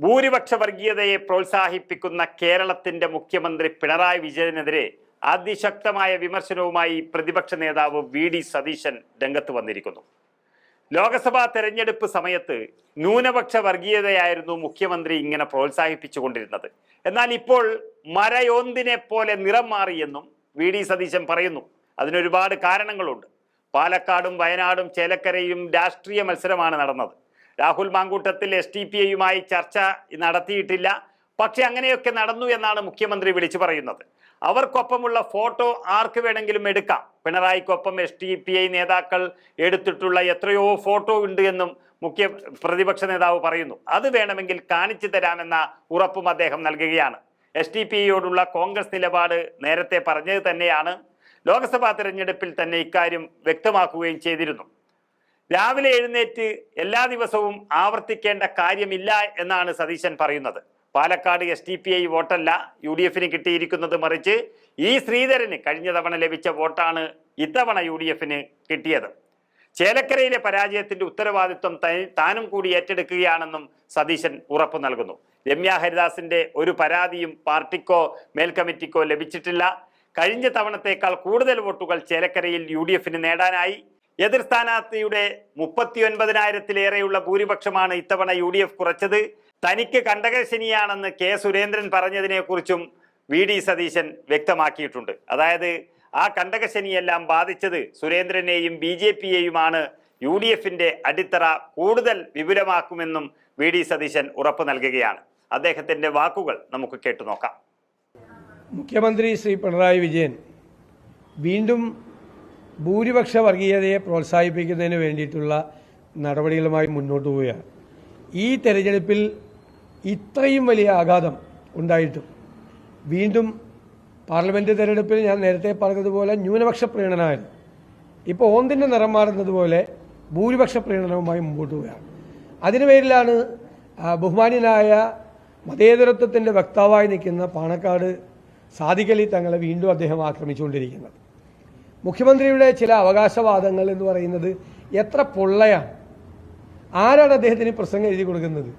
ഭൂരിപക്ഷ വർഗീയതയെ പ്രോത്സാഹിപ്പിക്കുന്ന കേരളത്തിന്റെ മുഖ്യമന്ത്രി പിണറായി വിജയനെതിരെ അതിശക്തമായ വിമർശനവുമായി പ്രതിപക്ഷ നേതാവ് വി ഡി സതീശൻ രംഗത്ത് വന്നിരിക്കുന്നു. ലോക്സഭാ തെരഞ്ഞെടുപ്പ് സമയത്ത് ന്യൂനപക്ഷ വർഗീയതയായിരുന്നു മുഖ്യമന്ത്രി ഇങ്ങനെ പ്രോത്സാഹിപ്പിച്ചുകൊണ്ടിരുന്നത്. എന്നാൽ ഇപ്പോൾ മരയോന്തിനെ പോലെ നിറം മാറിയെന്നും വി ഡി സതീശൻ പറയുന്നു. അതിനൊരുപാട് കാരണങ്ങളുണ്ട്. പാലക്കാടും വയനാടും ചേലക്കരയും രാഷ്ട്രീയ മത്സരമാണ് നടന്നത്. Rahul Mamkootathil S D P ഐയുമായി ചർച്ച നടത്തിയിട്ടില്ല. പക്ഷെ അങ്ങനെയൊക്കെ നടന്നു എന്നാണ് മുഖ്യമന്ത്രി വിളിച്ചു പറയുന്നത്. അവർക്കൊപ്പമുള്ള ഫോട്ടോ ആർക്ക് വേണമെങ്കിലും എടുക്കാം. പിണറായിക്കൊപ്പം എസ് ടി പി ഐ നേതാക്കൾ എടുത്തിട്ടുള്ള എത്രയോ ഫോട്ടോ ഉണ്ട് എന്നും മുഖ്യ പ്രതിപക്ഷ നേതാവ് പറയുന്നു. അത് വേണമെങ്കിൽ കാണിച്ചു തരാമെന്ന ഉറപ്പും അദ്ദേഹം നൽകുകയാണ്. എസ് ടി പി ഐയോടുള്ള കോൺഗ്രസ് നിലപാട് നേരത്തെ പറഞ്ഞത് തന്നെയാണ്. ലോക്സഭാ തെരഞ്ഞെടുപ്പിൽ തന്നെ ഇക്കാര്യം വ്യക്തമാക്കുകയും ചെയ്തിരുന്നു. രാവിലെ എഴുന്നേറ്റ് എല്ലാ ദിവസവും ആവർത്തിക്കേണ്ട കാര്യമില്ല എന്നാണ് സതീശൻ പറയുന്നത്. Palakkad S D P I വോട്ടല്ല U D എഫിന് കിട്ടിയിരിക്കുന്നത് മറിച്ച് ഈ ശ്രീധരന് കഴിഞ്ഞ തവണ ലഭിച്ച വോട്ടാണ് ഇത്തവണ യു ഡി എഫിന് കിട്ടിയത്. ചേലക്കരയിലെ പരാജയത്തിന്റെ ഉത്തരവാദിത്വം താനും കൂടി ഏറ്റെടുക്കുകയാണെന്നും സതീശൻ ഉറപ്പ് നൽകുന്നു. രമ്യ ഹരിദാസിന്റെ ഒരു പരാതിയും പാർട്ടിക്കോ മേൽക്കമ്മിറ്റിക്കോ ലഭിച്ചിട്ടില്ല. കഴിഞ്ഞ തവണത്തേക്കാൾ കൂടുതൽ വോട്ടുകൾ ചേലക്കരയിൽ യു ഡി നേടാനായി. എതിർ സ്ഥാനാർത്ഥിയുടെ മുപ്പത്തിയൊൻപതിനായിരത്തിലേറെയുള്ള ഭൂരിപക്ഷമാണ് ഇത്തവണ യു ഡി എഫ് കുറച്ചത്. തനിക്ക് കണ്ടകശനിയാണെന്ന് കെ സുരേന്ദ്രൻ പറഞ്ഞതിനെക്കുറിച്ചും വി ഡി സതീശൻ വ്യക്തമാക്കിയിട്ടുണ്ട്. അതായത് ആ കണ്ടകശനിയെല്ലാം ബാധിച്ചത് സുരേന്ദ്രനെയും ബി ജെ പിയെയുമാണ്. യു ഡി എഫിന്റെ അടിത്തറ കൂടുതൽ വിപുലമാക്കുമെന്നും വി ഡി സതീശൻ ഉറപ്പു നൽകുകയാണ്. അദ്ദേഹത്തിന്റെ വാക്കുകൾ നമുക്ക് കേട്ടുനോക്കാം. മുഖ്യമന്ത്രി ശ്രീ പിണറായി വിജയൻ വീണ്ടും ഭൂരിപക്ഷ വർഗീയതയെ പ്രോത്സാഹിപ്പിക്കുന്നതിന് വേണ്ടിയിട്ടുള്ള നടപടികളുമായി മുന്നോട്ട് പോവുകയാണ്. ഈ തെരഞ്ഞെടുപ്പിൽ ഇത്രയും വലിയ ആഘാതം ഉണ്ടായിട്ടും വീണ്ടും പാർലമെന്റ് തെരഞ്ഞെടുപ്പിൽ ഞാൻ നേരത്തെ പറഞ്ഞതുപോലെ ന്യൂനപക്ഷ പ്രീണനമായിരുന്നു. ഇപ്പോൾ ഓന്തിന്റെ നിറം മാറുന്നതുപോലെ ഭൂരിപക്ഷ പ്രീണനവുമായി മുമ്പോട്ട് പോവുകയാണ്. അതിനു പേരിലാണ് ബഹുമാന്യനായ മതേതരത്വത്തിന്റെ വക്താവായി നിൽക്കുന്ന പാണക്കാട് സാദിഖലി തങ്ങളെ വീണ്ടും അദ്ദേഹം ആക്രമിച്ചുകൊണ്ടിരിക്കുന്നത്. മുഖ്യമന്ത്രിയുടെ ചില അവകാശവാദങ്ങൾ എന്ന് പറയുന്നത് എത്ര പൊള്ളയാണ്. ആരാണ് അദ്ദേഹത്തിന് പ്രസംഗം എഴുതി കൊടുക്കുന്നത്?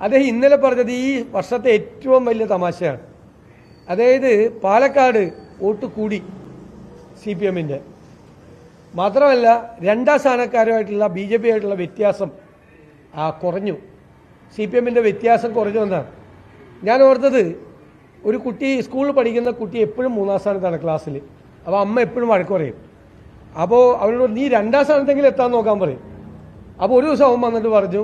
അദ്ദേഹം ഇന്നലെ പറഞ്ഞത് ഈ വർഷത്തെ ഏറ്റവും വലിയ തമാശയാണ്. അതായത് പാലക്കാട് വോട്ട് കൂടി സി പി എമ്മിന്റെ മാത്രമല്ല രണ്ടാം സ്ഥാനക്കാരുമായിട്ടുള്ള ബി ജെ പി ആയിട്ടുള്ള വ്യത്യാസം ആ, കുറഞ്ഞു. സി പി എമ്മിന്റെ വ്യത്യാസം കുറഞ്ഞു എന്നാണ്. ഞാൻ ഓർത്തത് ഒരു കുട്ടി സ്കൂളിൽ പഠിക്കുന്ന കുട്ടി എപ്പോഴും മൂന്നാം സ്ഥാനത്താണ് ക്ലാസ്സിൽ അപ്പോൾ അമ്മ എപ്പോഴും വഴക്ക് പറയും. അപ്പോൾ അവരോട് നീ രണ്ടാം സ്ഥാനത്തെങ്കിലും എത്താൻ നോക്കാൻ പറയും. അപ്പോൾ ഒരു ദിവസം അവൻ വന്നിട്ട് പറഞ്ഞു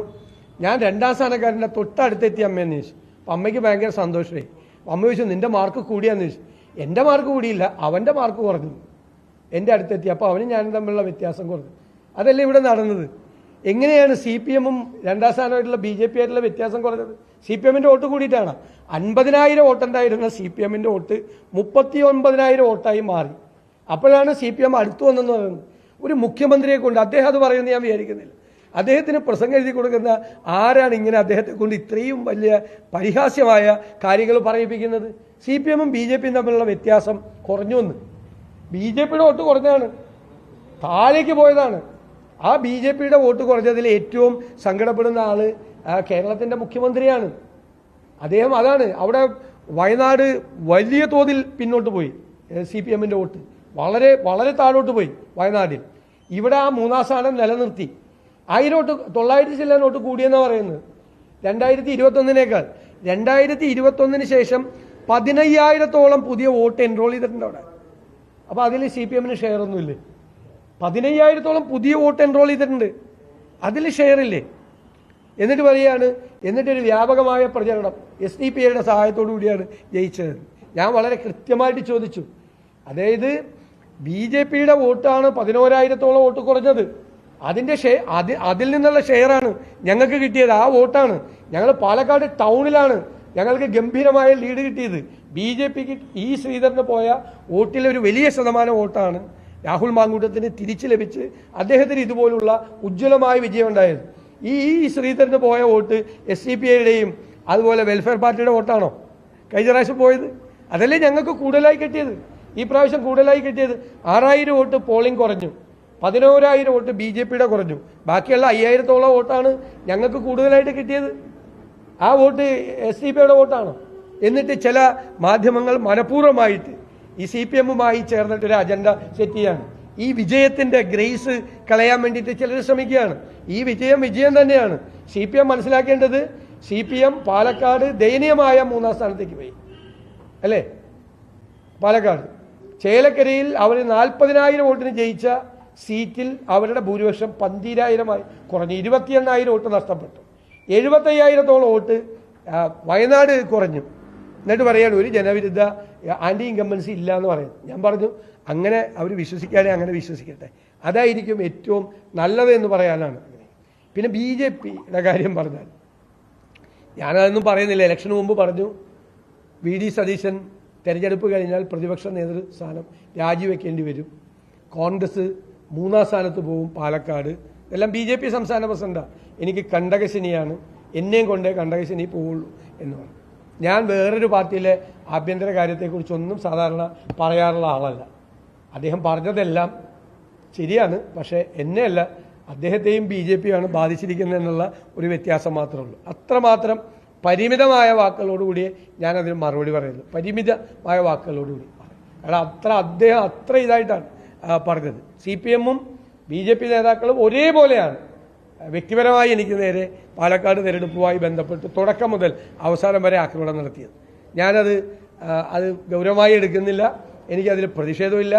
ഞാൻ രണ്ടാം സ്ഥാനക്കാരന്റെ തൊട്ടടുത്തെത്തിയ അമ്മയെന്ന് ചോദിച്ചു. അപ്പം അമ്മയ്ക്ക് ഭയങ്കര സന്തോഷമായി. അമ്മ ചോദിച്ചു നിന്റെ മാർക്ക് കൂടിയാന്ന് ചോദിച്ചു. എന്റെ മാർക്ക് കൂടിയില്ല അവന്റെ മാർക്ക് കുറഞ്ഞു. എന്റെ അടുത്തെത്തി. അപ്പോൾ അവനും ഞാനും തമ്മിലുള്ള വ്യത്യാസം കുറഞ്ഞു. അതല്ലേ ഇവിടെ നടന്നത്? എങ്ങനെയാണ് സി പി എമ്മും രണ്ടാം സ്ഥാനമായിട്ടുള്ള ബി ജെ പി ആയിട്ടുള്ള വ്യത്യാസം കുറഞ്ഞത്? സി പി എമ്മിന്റെ വോട്ട് കൂടിയിട്ടാണ്. അൻപതിനായിരം വോട്ടുണ്ടായിരുന്ന സി പി എമ്മിന്റെ വോട്ട് മുപ്പത്തി ഒൻപതിനായിരം വോട്ടായി മാറി. അപ്പോഴാണ് സി പി എം അടുത്തു വന്നെന്ന് പറയുന്നത്. ഒരു മുഖ്യമന്ത്രിയെ കൊണ്ട് അദ്ദേഹം അത് പറയുമെന്ന് ഞാൻ വിചാരിക്കുന്നില്ല. അദ്ദേഹത്തിന് പ്രസംഗം എഴുതി കൊടുക്കുന്ന ആരാണ് ഇങ്ങനെ അദ്ദേഹത്തെ കൊണ്ട് ഇത്രയും വലിയ പരിഹാസ്യമായ കാര്യങ്ങൾ പറയിപ്പിക്കുന്നത്? സി പി എമ്മും ബി ജെ പിയും തമ്മിലുള്ള വ്യത്യാസം കുറഞ്ഞു എന്ന് ബി ജെ പിയുടെ വോട്ട് കുറഞ്ഞതാണ്. താഴേക്ക് പോയതാണ്. ആ ബി ജെ പിയുടെ വോട്ട് കുറഞ്ഞതിൽ ഏറ്റവും സങ്കടപ്പെടുന്ന ആൾ കേരളത്തിന്റെ മുഖ്യമന്ത്രിയാണ്. അദ്ദേഹം അതാണ്. അവിടെ വയനാട് വലിയ തോതിൽ പിന്നോട്ട് പോയി സി പി എമ്മിന്റെ വോട്ട്. വളരെ വളരെ താഴോട്ട് പോയി വയനാടിൽ. ഇവിടെ ആ മൂന്നാം സ്ഥാനം നിലനിർത്തി. ആയിരോട്ട് തൊള്ളായിരത്തി ചില്ലാൻ നോട്ട് കൂടിയെന്നാണ് പറയുന്നത്. രണ്ടായിരത്തി ഇരുപത്തൊന്നിനേക്കാൾ രണ്ടായിരത്തി ഇരുപത്തൊന്നിന് ശേഷം പതിനയ്യായിരത്തോളം പുതിയ വോട്ട് എൻറോൾ ചെയ്തിട്ടുണ്ട് അവിടെ. അപ്പോൾ അതിൽ സി പി എമ്മിന് ഷെയർ ഒന്നുമില്ലേ പതിനയ്യായിരത്തോളം പുതിയ വോട്ട് എൻറോൾ ചെയ്തിട്ടുണ്ട്. അതിൽ ഷെയർ ഇല്ലേ എന്നിട്ട് പറയുകയാണ് എന്നിട്ടൊരു വ്യാപകമായ പ്രചരണം. എസ് ഡി പി ഐയുടെ സഹായത്തോടു കൂടിയാണ് ജയിച്ചത്. ഞാൻ വളരെ കൃത്യമായിട്ട് ചോദിച്ചു. അതായത് ബി ജെ പിയുടെ വോട്ടാണ് പതിനോരായിരത്തോളം വോട്ട് കുറഞ്ഞത്. അതിന്റെ ഷെയർ അതിൽ അതിൽ നിന്നുള്ള ഷെയറാണ് ഞങ്ങൾക്ക് കിട്ടിയത്. ആ വോട്ടാണ്. ഞങ്ങൾ പാലക്കാട് ടൗണിലാണ് ഞങ്ങൾക്ക് ഗംഭീരമായ ലീഡ് കിട്ടിയത്. ബി ജെ പിക്ക് ഈ ശ്രീധരന് പോയ വോട്ടിലെ ഒരു വലിയ ശതമാനം വോട്ടാണ് രാഹുൽ മാങ്കൂട്ടത്തിന് തിരിച്ചു ലഭിച്ച് അദ്ദേഹത്തിന് ഇതുപോലുള്ള ഉജ്ജ്വലമായ വിജയം ഉണ്ടായത്. ഈ ഈ ശ്രീധരന് പോയ വോട്ട് എസ് സി പി ഐയുടെയും അതുപോലെ വെൽഫെയർ പാർട്ടിയുടെ വോട്ടാണോ? കഴിഞ്ഞ പ്രാവശ്യം പോയത്. അതല്ലേ ഞങ്ങൾക്ക് കൂടുതലായി കിട്ടിയത്. ഈ പ്രാവശ്യം കൂടുതലായി കിട്ടിയത് ആറായിരം വോട്ട് പോളിംഗ് കുറഞ്ഞു. പതിനോരായിരം വോട്ട് ബി ജെ പിയുടെ കുറഞ്ഞു. ബാക്കിയുള്ള അയ്യായിരത്തോളം വോട്ടാണ് ഞങ്ങൾക്ക് കൂടുതലായിട്ട് കിട്ടിയത്. ആ വോട്ട് എസ് ഡി പിയുടെ വോട്ടാണോ. എന്നിട്ട് ചില മാധ്യമങ്ങൾ മനഃപൂർവമായിട്ട് ഈ സി പി എമ്മുമായി ചേർന്നിട്ട് ഒരു അജണ്ട സെറ്റ് ചെയ്യാണ്. ഈ വിജയത്തിന്റെ ഗ്രേസ് കളയാൻ വേണ്ടിയിട്ട് ചിലർ ശ്രമിക്കുകയാണ്. ഈ വിജയം വിജയം തന്നെയാണ്. സി പി എം മനസ്സിലാക്കേണ്ടത് സി പി എം പാലക്കാട് ദയനീയമായ മൂന്നാം സ്ഥാനത്തേക്ക് പോയി. അല്ലേ? പാലക്കാട്. ചേലക്കരയിൽ അവർ നാൽപ്പതിനായിരം വോട്ടിന് ജയിച്ച സീറ്റിൽ അവരുടെ ഭൂരിപക്ഷം പന്തിരായിരമായി കുറഞ്ഞു ഇരുപത്തിയെണ്ണായിരം വോട്ട് നഷ്ടപ്പെട്ടു. എഴുപത്തയ്യായിരത്തോളം വോട്ട് വയനാട് കുറഞ്ഞു. എന്നിട്ട് പറയാണ് ഒരു ജനവിരുദ്ധ ആന്റി ഇൻകമ്പൻസി ഇല്ല എന്ന് പറയുന്നു. ഞാൻ പറഞ്ഞു അങ്ങനെ അവർ വിശ്വസിക്കാനേ അങ്ങനെ വിശ്വസിക്കട്ടെ. അതായിരിക്കും ഏറ്റവും നല്ലത് എന്ന് പറയാനാണ്. പിന്നെ ബി ജെ പിയുടെ കാര്യം പറഞ്ഞാൽ ഞാനതൊന്നും പറയുന്നില്ല. ഇലക്ഷന് മുമ്പ് പറഞ്ഞു വി ഡി സതീശൻ തെരഞ്ഞെടുപ്പ് കഴിഞ്ഞാൽ പ്രതിപക്ഷ നേതൃസ്ഥാനം രാജിവെക്കേണ്ടി വരും. കോൺഗ്രസ് മൂന്നാം സ്ഥാനത്ത് പോകും പാലക്കാട്. എല്ലാം ബി ജെ പി സംസ്ഥാന പ്രസിഡന്റാണ് എനിക്ക് കണ്ടകശനിയാണ്. എന്നെയും കൊണ്ടേ കണ്ടകശനി പോവുള്ളൂ എന്ന് പറഞ്ഞു. ഞാൻ വേറൊരു പാർട്ടിയിലെ ആഭ്യന്തര കാര്യത്തെക്കുറിച്ചൊന്നും സാധാരണ പറയാറുള്ള ആളല്ല. അദ്ദേഹം പറഞ്ഞതെല്ലാം ശരിയാണ് പക്ഷേ എന്നെയല്ല അദ്ദേഹത്തെയും ബി ജെ പിയാണ് ബാധിച്ചിരിക്കുന്നത് എന്നുള്ള ഒരു വ്യത്യാസം മാത്രമേ ഉള്ളൂ. അത്രമാത്രം പരിമിതമായ വാക്കുകളോടുകൂടിയേ ഞാനതിന് മറുപടി പറയുള്ളൂ പരിമിതമായ വാക്കുകളോടുകൂടി. കാരണം അത്ര അദ്ദേഹം അത്ര ഇതായിട്ടാണ് പറഞ്ഞത്. സി പി എമ്മും ബി ജെ പി നേതാക്കളും ഒരേപോലെയാണ്. വ്യക്തിപരമായി എനിക്ക് നേരെ പാലക്കാട് തിരഞ്ഞെടുപ്പുമായി ബന്ധപ്പെട്ട് തുടക്കം മുതൽ അവസാനം വരെ ആക്രമണം നടത്തിയത്. ഞാനത് അത് ഗൗരവമായി എടുക്കുന്നില്ല. എനിക്കതിൽ പ്രതിഷേധമില്ല.